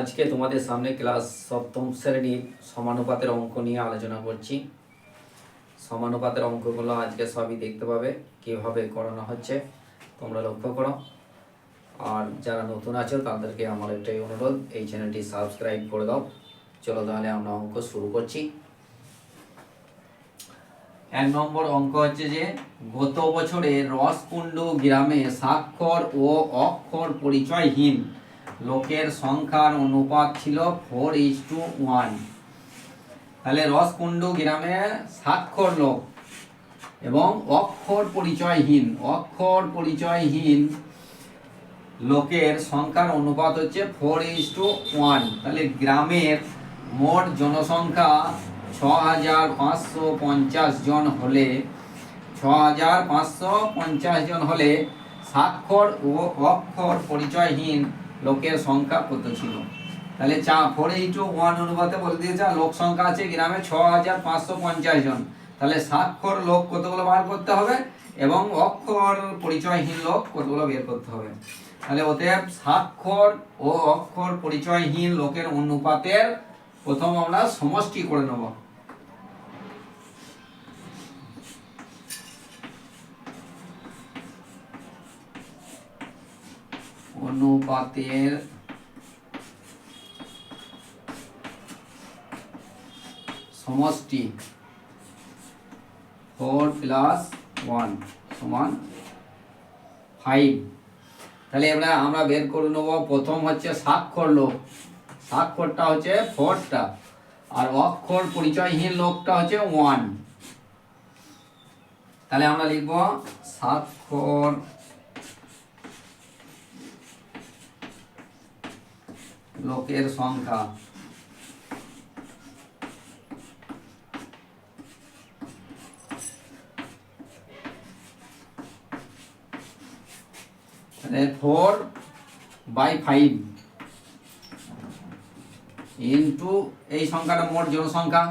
আজকে তোমাদের সামনে ক্লাস সপ্তম শ্রেণির সমানুপাতের অঙ্ক নিয়ে আলোচনা করছি। সমানুপাতের অঙ্কগুলো আজকে সবই দেখতে পাবে, কীভাবে করানো হচ্ছে, তোমরা লক্ষ্য করো। আর যারা নতুন আছো, তাদেরকে আমার একটাই অনুরোধ, এই চ্যানেলটি সাবস্ক্রাইব করে দাও। চলো তাহলে আমরা অঙ্ক শুরু করছি। এক নম্বর অঙ্ক হচ্ছে যে, গত বছরে রসকুণ্ডু গ্রামে স্বাক্ষর ও অক্ষর পরিচয়হীন। লোকের সংখ্যার অনুপাত ছিল ফোর ইজ টু ওয়ান তাহলে রসকুণ্ডু গ্রামে স্বাক্ষর লোক এবং অক্ষর পরিচয়হীন অক্ষর পরিচয়হীন লোকের সংখ্যার অনুপাত হচ্ছে ফোর ইজ টু ওয়ান তাহলে গ্রামের মোট জনসংখ্যা ছ হাজার পাঁচশো পঞ্চাশ জন হলে ছ হাজার পাঁচশো পঞ্চাশ জন হলে স্বাক্ষর ও অক্ষর পরিচয়হীন লোকের সংখ্যা কত ছিল? তাহলে চা ফোর ইন্টু ওয়ান অনুপাতে বলে দিয়েছে লোক সংখ্যা আছে গ্রামে ছ হাজার পাঁচশো পঞ্চাশ জন। তাহলে স্বাক্ষর লোক কতগুলো বার করতে হবে এবং অক্ষর পরিচয়হীন লোক কতগুলো বের করতে হবে? তাহলে অতএব স্বাক্ষর ও অক্ষর পরিচয়হীন লোকের অনুপাতের প্রথম আমরা সমষ্টি করে নেব। অনুপাতের সমষ্টি ফোর প্লাস ওয়ান সমান ফাইভ। তাহলে এবার আমরা বের করে নেব। প্রথম হচ্ছে স্বাক্ষর লোক। স্বাক্ষরটা হচ্ছে ফোরটা। আর অক্ষর পরিচয়হীন লোকটা হচ্ছে ওয়ান। তাহলে আমরা লিখব স্বাক্ষর লোকের সংখ্যা তাহলে ফোর বাই ফাইভ ইন্টু এই সংখ্যাটা মোট জনসংখ্যা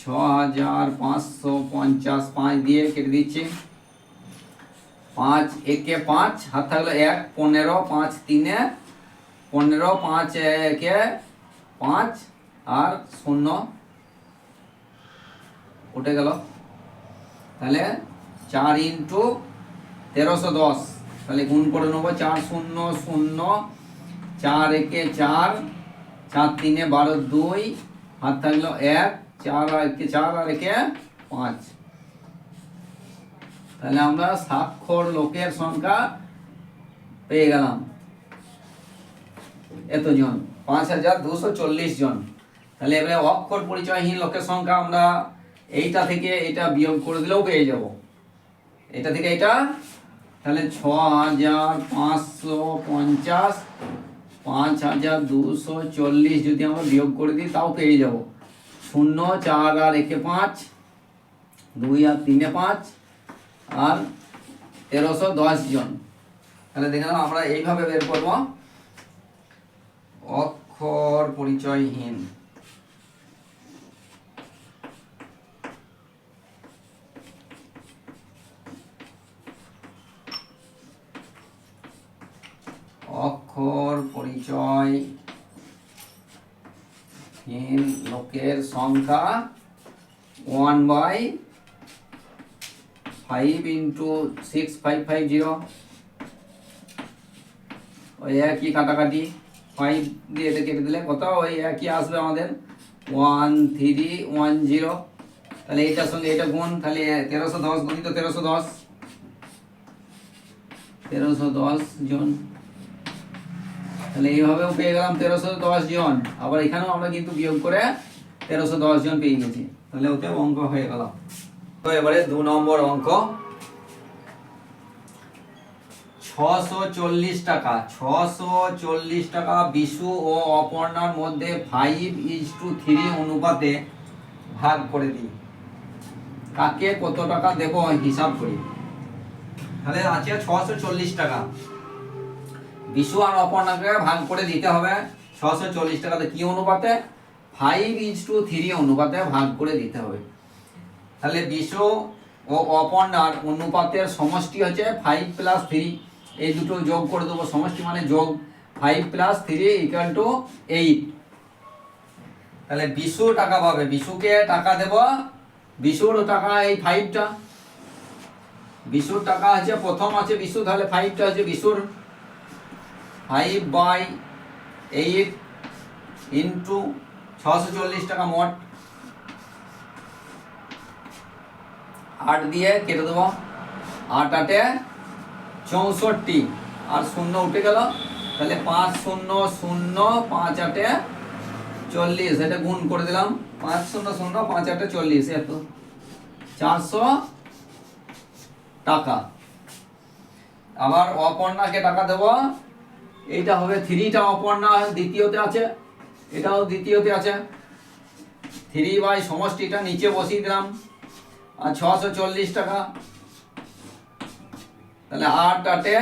ছ হাজার পাঁচশো পঞ্চাশ পাঁচ দিয়ে কেটে দিচ্ছি পাঁচ একে পাঁচ হাত থাকল এক পনেরো পাঁচ তিনে পনেরো, পাঁচ, একে পাঁচ আর শূন্য। উঠে গেল। তাহলে চার ইন্টু তেরোশো দশ। তাহলে গুণ করে নেব চার শূন্য শূন্য। চার একে চার চার তিনে বারো দুই। হাত থাকল এক, চার আর একে চার আর একে পাঁচ। তাহলে আমরা স্বাক্ষর লোকের সংখ্যা পেয়ে গেলাম। এতজন? পাঁচ হাজার দুশো চল্লিশ জন। তাহলে এবারে অক্ষর পরিচয়হীন লোকের সংখ্যা আমরা এইটা থেকে এটা বিয়োগ করে দিলেও পেয়ে যাব। এটা থেকে এটা? তাহলে ছ হাজার পাঁচশো পঞ্চাশ, পাঁচ হাজার দুশো চল্লিশ যদি আমরা বিয়োগ করে দিই, তাও পেয়ে যাব। শূন্য, চার আর একে পাঁচ, দুই আর তিনে পাঁচ, আর তেরোশো দশ জন। তাহলে দেখলাম আমরা এইভাবে বের করব। অক্ষর পরিচয়হীন। অক্ষর পরিচয় হীন লোকের সংখ্যা one by five into six five five zero ওই একই কাটাকাটি। ফাইভ দিয়ে এটা কেটে দিলে কত? ওই একই আসবে আমাদের। ওয়ান থ্রি ওয়ান জিরো তাহলে এইটার সঙ্গে এটা গুণ, তাহলে তেরোশো দশ গুণিত তেরোশো দশ। তেরোশো দশ জন। তাহলে এইভাবেও পেয়ে গেলাম তেরোশো দশ জন। আবার এখানেও আমরা কিন্তু বিয়োগ করে তেরোশো দশ জন পেয়ে গেছি। তাহলে ওতে অঙ্ক হয়ে গেল। তো এবারে দু নম্বর অঙ্ক। ছশো চল্লিশ টাকা, ছশো চল্লিশ টাকা বিশু ও অপর্ণার মধ্যে ফাইভ ইজ টু থ্রি অনুপাতে ভাগ করে দিই কাকে কত টাকা দেব হিসাব করি? তাহলে আছে ছশো চল্লিশ টাকা। বিশু আর অপর্ণাকে ভাগ করে দিতে হবে ছশো চল্লিশ টাকাতে কি অনুপাতে? ফাইভ ইজ টু থ্রি অনুপাতে ভাগ করে দিতে হবে। তাহলে বিশু ও অপর্ণার অনুপাতের সমষ্টি হচ্ছে ফাইভ প্লাস থ্রি এই দুটো যোগ করে দেবো সমষ্টি মানে যোগ five plus three equal to eight তাহলে বিশু টাকা পাবে। বিশুকে টাকা দেব। বিশুর টাকা এই ফাইভটা বিশুর টাকা আছে, প্রথম আছে বিশু, তাহলে ফাইভটা আছে বিশুর। ফাইভ বাই এইট ইন্টু ছশো চল্লিশ টাকা মোট। আট দিয়ে কেটে দেবো। আট আটে চৌষট্টি। আর শূন্য উঠে গেল, তাহলে পাঁচ শূন্য শূন্য, পাঁচ আটে চল্লিশ, এটা গুণ করে দিলাম। পাঁচ শূন্য শূন্য, পাঁচ আটে চল্লিশ, এত। চারশো টাকা। আবার অপর্ণাকে টাকা দেব। এইটা হবে থ্রিটা অপর্ণা, দ্বিতীয়তে আছে। এটাও দ্বিতীয়তে আছে। থ্রি বাই সমষ্টিটা নিচে বসিয়ে দিলাম। আর ছশো চল্লিশ টাকা। তাহলে আট আটে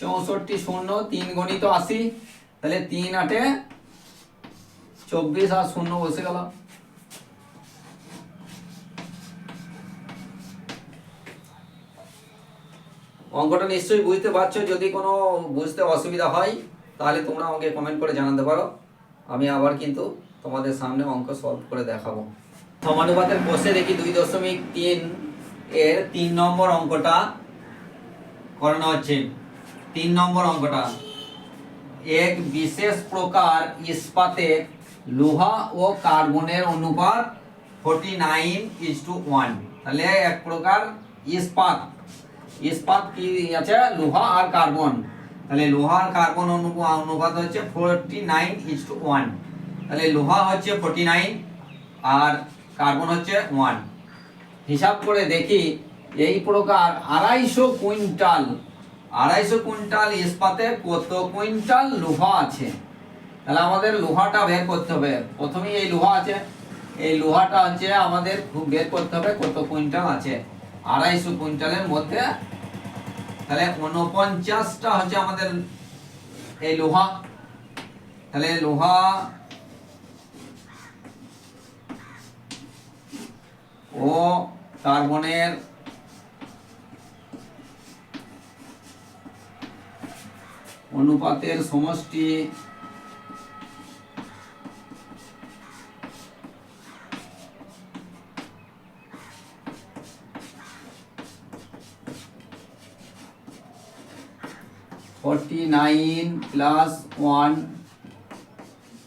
চৌষট্টি শূন্য, তিন গণিত আশি। তাহলে তিন আটে চব্বিশ আর শূন্য বসে গেল। অঙ্কটা নিশ্চয়ই বুঝতে পারছ, যদি কোনো বুঝতে অসুবিধা হয়, তাহলে তোমরা আমাকে কমেন্ট করে জানাতে পারো। আমি আবার কিন্তু তোমাদের সামনে অঙ্ক সলভ করে দেখাবো। সমানুপাতের কোষে দেখি দুই দশমিক তিন এর তিন নম্বর অঙ্কটা করানো হচ্ছে। তিন নম্বর অঙ্কটা। এক বিশেষ প্রকার ইস্পাতে লোহা ও কার্বনের অনুপাত forty nine is to one তাহলে এক প্রকার ইস্পাত। ইস্পাত কি আছে? লোহা আর কার্বন। তাহলে লোহা আর কার্বন অনুপা- অনুপাত হচ্ছে forty nine is to one তাহলে লোহা হচ্ছে ফোর্টি নাইন আর কার্বন হচ্ছে ওয়ান হিসাব করে দেখি এই প্রকার আড়াইশো কুইন্টাল আড়াইশো কুইন্টাল ইস্পাতে কত কুইন্টাল লোহা আছে? তাহলে আমাদের লোহাটা বের করতে হবে। প্রথমেই এই লোহা আছে। এই লোহাটা হচ্ছে আমাদের খুব বের করতে হবে কত কুইন্টাল আছে। আড়াইশো কুইন্টালের মধ্যে। তাহলে উনপঞ্চাশটা হচ্ছে আমাদের এই লোহা। তাহলে লোহা ও কার্বনের অনুপাতের সমষ্টি forty nine plus one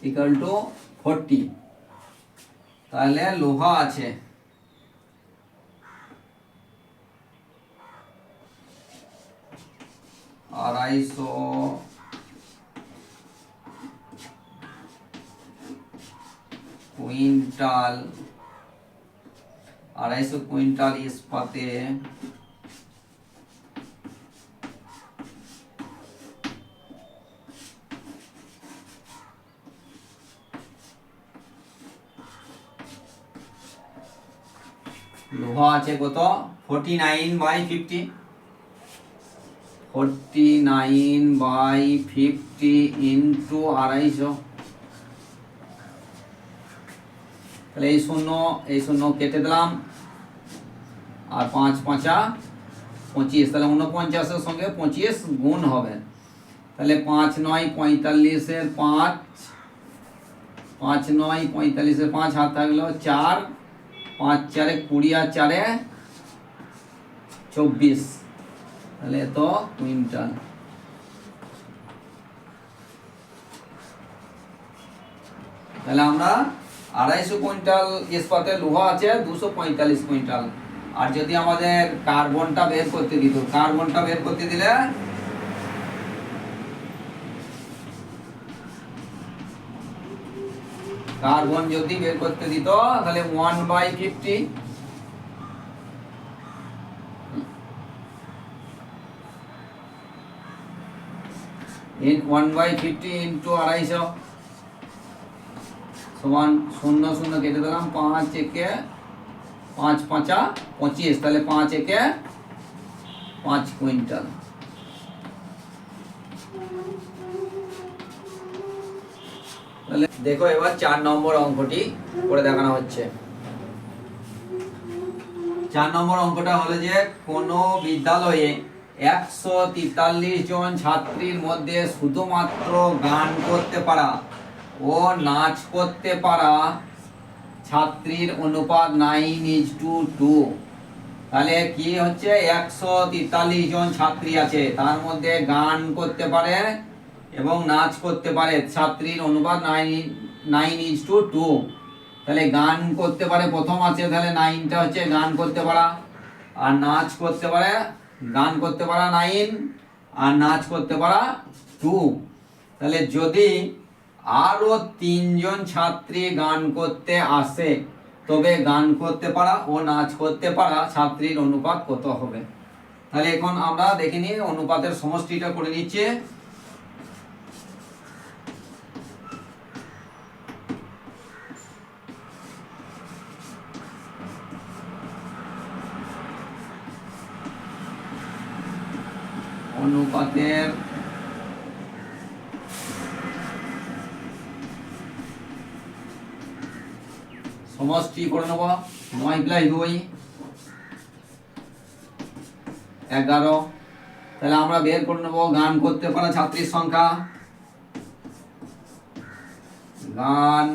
equal to forty তাহলে লোহা আছে। আড়াইশো কুইন্টাল আড়াইশো কুইন্টাল ইস্পাতে। লোহা আছে কত? Forty nine by fifty forty nine by fifty into আড়াইশো তাহলে এই শূন্য এই শূন্য কেটে দিলাম আর পাঁচ পাঁচা পঁচিশ তাহলে উনপঞ্চাশের সঙ্গে পঁচিশ গুণ হবে তাহলে পাঁচ নয় পঁয়তাল্লিশের পাঁচ পাঁচ নয় পঁয়তাল্লিশের পাঁচ হাত থাকল চার পাঁচ চারে কুড়ি আর চারে চব্বিশ তাহলে তো কুইন্টাল। তাহলে আমরা আড়াইশো কুইন্টাল ইস্পাতের লোহা আছে, দুশো পঁয়তাল্লিশ কুইন্টাল। আর যদি আমাদের কার্বনটা বের করতে দিত কার্বনটা বের করতে দিলে কার্বন যদি বের করতে দিত তাহলে one by fifty one by fifty আড়াইশো। সমান শূন্য শূন্য কেটে দিলাম, পাঁচ একে পাঁচ পাঁচা পঁচিশ, তাহলে পাঁচ একে পাঁচ কুইন্টাল। দেখো এবার চার নম্বর অঙ্কটি করে দেখানো হচ্ছে। চার নম্বর অঙ্কটা হলো যে কোনো বিদ্যালয়ে একশো তেতাল্লিশ জন ছাত্রীর মধ্যে শুধুমাত্র গান করতে পারা ও নাচ করতে পারা ছাত্রীর অনুপাত নাইন ইজ টু টু। তাহলে কি হচ্ছে? একশো তেতাল্লিশ জন ছাত্রী আছে, তার মধ্যে গান করতে পারে এবং নাচ করতে পারে, ছাত্রীর অনুপাত nine nine is to two. তাহলে গান করতে পারে, প্রথম আছে, তাহলে নাইনটা হচ্ছে গান করতে পারা, আর নাচ করতে পারে গান করতে পারা নাইন আর নাচ করতে পারা টু। তাহলে যদি আরও তিনজন ছাত্রী গান করতে আসে, তবে গান করতে পারা ও নাচ করতে পারা ছাত্রীর অনুপাত কত হবে? তাহলে এখন আমরা দেখে নিই অনুপাতের সমষ্টিটা করে নিচ্ছে। অনুপাতের সমষ্টি করে নেব। নয় প্লাস দুই, এগারো। তাহলে আমরা বের করে নেব, গান করতে পারা ছাত্রীর সংখ্যা। গান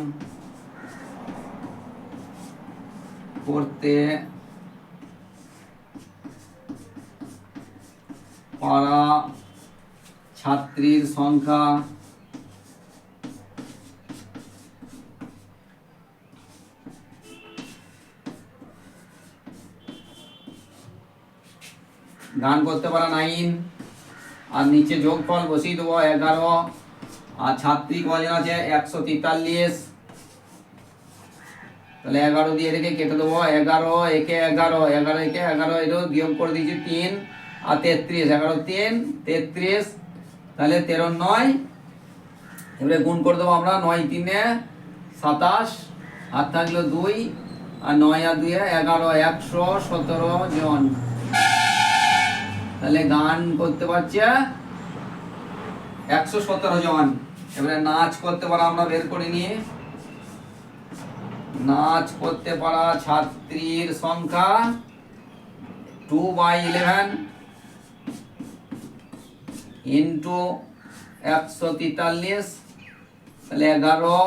করতে পারা ছাত্রীর সংখ্যা। গান করতে পারা নাইন, আর নিচে যোগফল বসিয়ে দেবো এগারো, আর ছাত্রী কজন আছে? একশো তেতাল্লিশ। তাহলে এগারো দিয়ে রেখে কেটে দেবো। এগারো, একে এগারো এগারো, একে এগারো, এটাও বিয়োগ করে দিয়েছি তিন। আর তেত্রিশ, এগারো তিন, তেত্রিশ, তাহলে তেরো নয়। এবারে গুণ করে দেবো আমরা নয় তিনে সাতাশ আর থাকল দুই, আর নয় আর দুয়ে এগারো, একশো সতেরো, জন। তাহলে গান করতে পারছে একশো সতেরো জন। এবারে নাচ করতে পারা আমরা বের করে নিয়ে। নাচ করতে পারা ছাত্রীর সংখ্যা টু বাই ইলেভেন ইন্টু একশো তেতাল্লিশ, তাহলে এগারো,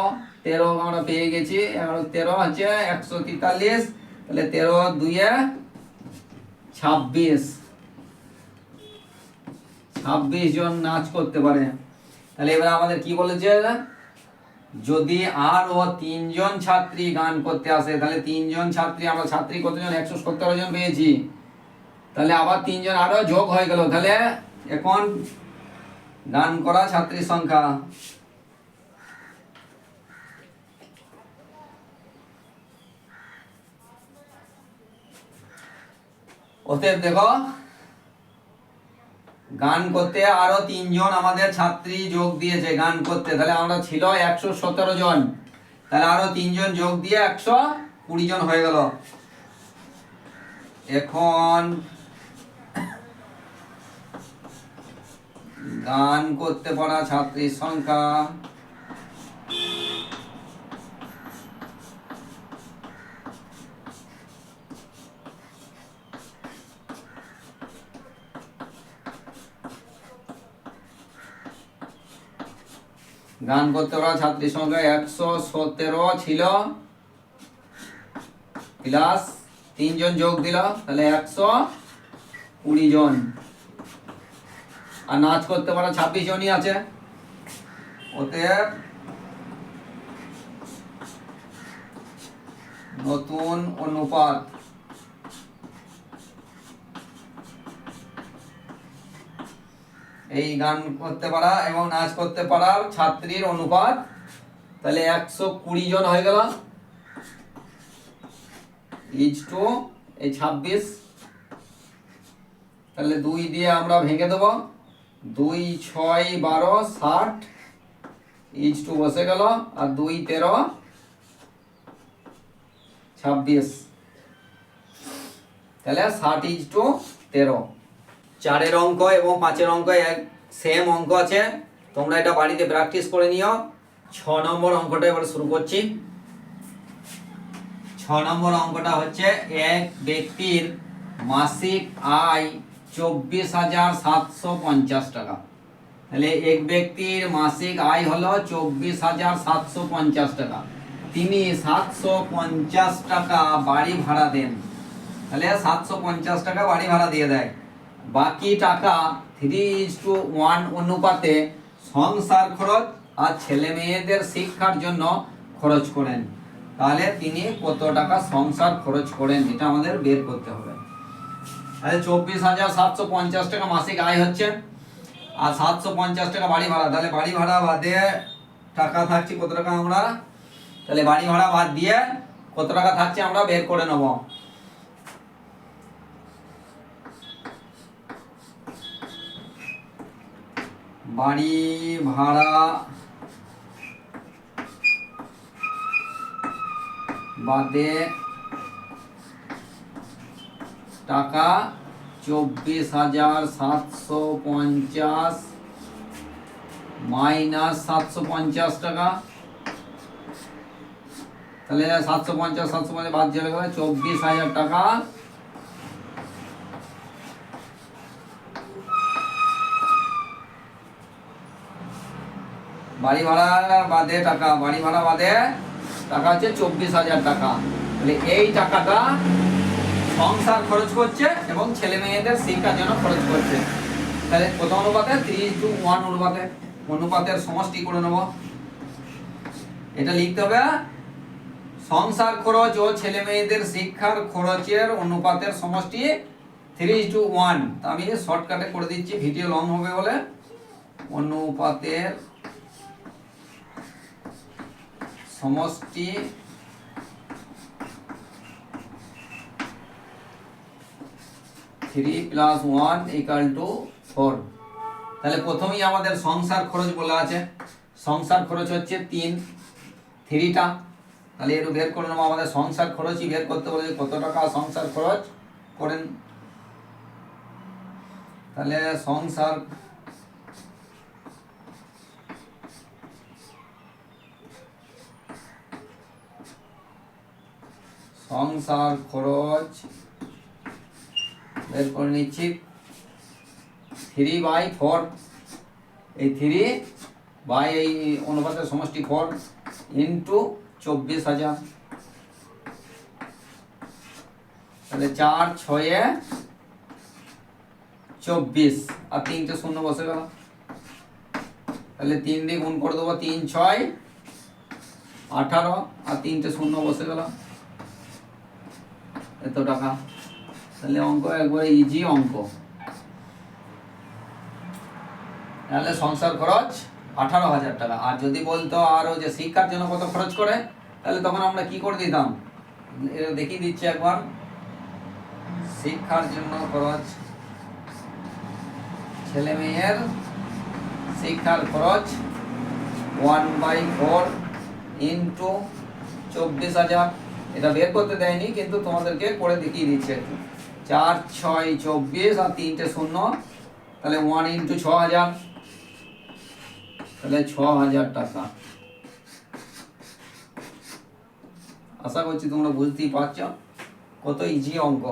তেরো আমরা পেয়ে গেছি। এগারো, তেরো হচ্ছে একশো তেতাল্লিশ, তাহলে তেরো দুইয়ে ছাব্বিশ। ছাব্বিশ জন নাচ করতে পারে। তাহলে এবার আমাদের কি বলেছে? যদি আর ও তিনজন ছাত্রী গান করতে আসে, তাহলে তিনজন ছাত্রী, আমরা ছাত্রী কতজন? একশো সতেরো জন পেয়েছি। তাহলে আবার তিনজন আরও যোগ হয়ে গেল। তাহলে এখন গান করা ছাত্রীর সংখ্যা। অতএব দেখো, গান করতে আরও তিনজন আমাদের ছাত্রী যোগ দিয়েছে গান করতে। তাহলে আমরা ছিল একশো সতেরো জন। তাহলে আরও তিনজন যোগ দিয়ে একশো কুড়ি জন হয়ে গেল। এখন গান করতে পারা ছাত্রীর সংখ্যা। গান করতে পারা ছাত্রীর সংখ্যা একশো সতেরো ছিল। প্লাস তিনজন যোগ দিল, তাহলে একশো কুড়ি জন। আর নাচ করতে পারা ছাব্বিশ জনই আছে। ওতে নতুন অনুপাত। এই গান করতে পারা এবং নাচ করতে পারার ছাত্রীর অনুপাত। তাহলে একশো কুড়ি জন হয়ে গেল। ইজ টু এই ছাব্বিশ। তাহলে দুই দিয়ে আমরা ভেঙে দেবো। দুই ছয় বারো ষাট ইজ টু বসে গেল আর দুই তেরো ছাব্বিশ। তাহলে ষাট ইজ টু তেরো। চারের অঙ্ক এবং পাঁচের অঙ্ক এক সেম অঙ্ক আছে। তোমরা এটা বাড়িতে প্র্যাকটিস করে নিও। ছ নম্বর অঙ্কটা এবার শুরু করছি। ছ নম্বর অঙ্কটা হচ্ছে এক ব্যক্তির মাসিক আয় চব্বিশ হাজার সাতশো পঞ্চাশ টাকা। তাহলে এক ব্যক্তির মাসিক আয় হলো চব্বিশ হাজার সাতশো পঞ্চাশ টাকা। তিনি সাতশো পঞ্চাশ টাকা বাড়ি ভাড়া দেন। তাহলে সাতশো পঞ্চাশ টাকা বাড়ি ভাড়া দিয়ে দেয়। বাকি টাকা থ্রি ইজ টু ওয়ান অনুপাতে সংসার খরচ আর ছেলে মেয়েদের শিক্ষার জন্য খরচ করেন। তাহলে তিনি কত টাকা সংসার খরচ করেন, এটা আমাদের বের করতে হবে। তাহলে চব্বিশ হাজার সাতশো পঞ্চাশ টাকা মাসিক আয় হচ্ছে। আর সাতশো পঞ্চাশ টাকা বাড়ি ভাড়া। তাহলে বাড়ি ভাড়া বাদে টাকা থাকছে কত টাকা আমরা? তাহলে বাড়ি ভাড়া বাদ দিয়ে কত টাকা থাকছে আমরা বের করে নেব। বাড়ি ভাড়া বাদে টাকা চব্বিশ হাজার সাতশো পঞ্চাশ মাইনাস সাতশো পঞ্চাশ টাকা। তাহলে সাতশো পঞ্চাশ সাতশো পঞ্চাশ বাদ চলে গেলে চব্বিশ হাজার টাকা। বাড়ি ভাড়া বাদে টাকা, বাড়ি ভাড়া বাদে টাকা হচ্ছে চব্বিশ হাজার টাকা। তাহলে এই টাকাটা সংসার খরচ করছে এবং ছেলে মেয়েদের শিক্ষার জন্য খরচ করছে। তাহলে কত অনুপাতে থ্রি টু ওয়ান অনুপাতে, অনুপাতের সমষ্টি করে নেব। এটা লিখতে হবে, সংসার খরচ ও ছেলে মেয়েদের শিক্ষার খরচের অনুপাতের সমষ্টি থ্রি টু ওয়ান। তা আমি শর্টকাটে করে দিচ্ছি, ভিডিও লং হবে বলে। অনুপাতের সমষ্টি three plus one equal to four তাহলে প্রথমেই আমাদের সংসার খরচ বলা আছে। সংসার খরচ হচ্ছে তিন। থ্রিটা তাহলে একটু বের করে নেব। আমাদের সংসার খরচই বের করতে বলে কত টাকা সংসার খরচ? করেন। তাহলে সংসার সংসার খরচ বের করে নিচ্ছি। থ্রি বাই ফোর এই থ্রি বাই এই অনুপাতের সমষ্টি ফোর ইন্টু চব্বিশ হাজার। তাহলে চার ছয়ে চব্বিশ। আর তিনটে শূন্য বসে গেল। তাহলে তিন দিয়ে গুণ করে দেবো তিন ছয়, আঠারো। আর তিনটে শূন্য বসে গেল। এত টাকা। তাহলে অঙ্ক একবারে ইজি অঙ্ক। তাহলে সংসার খরচ আঠারো হাজার টাকা। আর যদি বলতো আরও যে শিক্ষার জন্য কত খরচ করে, তাহলে তখন আমরা কি করে দিতাম? এটা দেখিয়ে দিচ্ছি একবার। শিক্ষার জন্য খরচ, ছেলে মেয়ের শিক্ষার খরচ ওয়ান বাই ফোর ইন্টু চব্বিশ হাজার। এটা বের করতে দেয়নি, কিন্তু তোমাদেরকে করে দেখিয়ে দিচ্ছে চার ছয় চব্বিশ আর তিনটে শূন্য তাহলে ওয়ান ইন্টু ছ হাজার তাহলে ছ হাজার টাকা আশা করছি তোমরা বুঝতেই পারছ কত ইজি অঙ্ক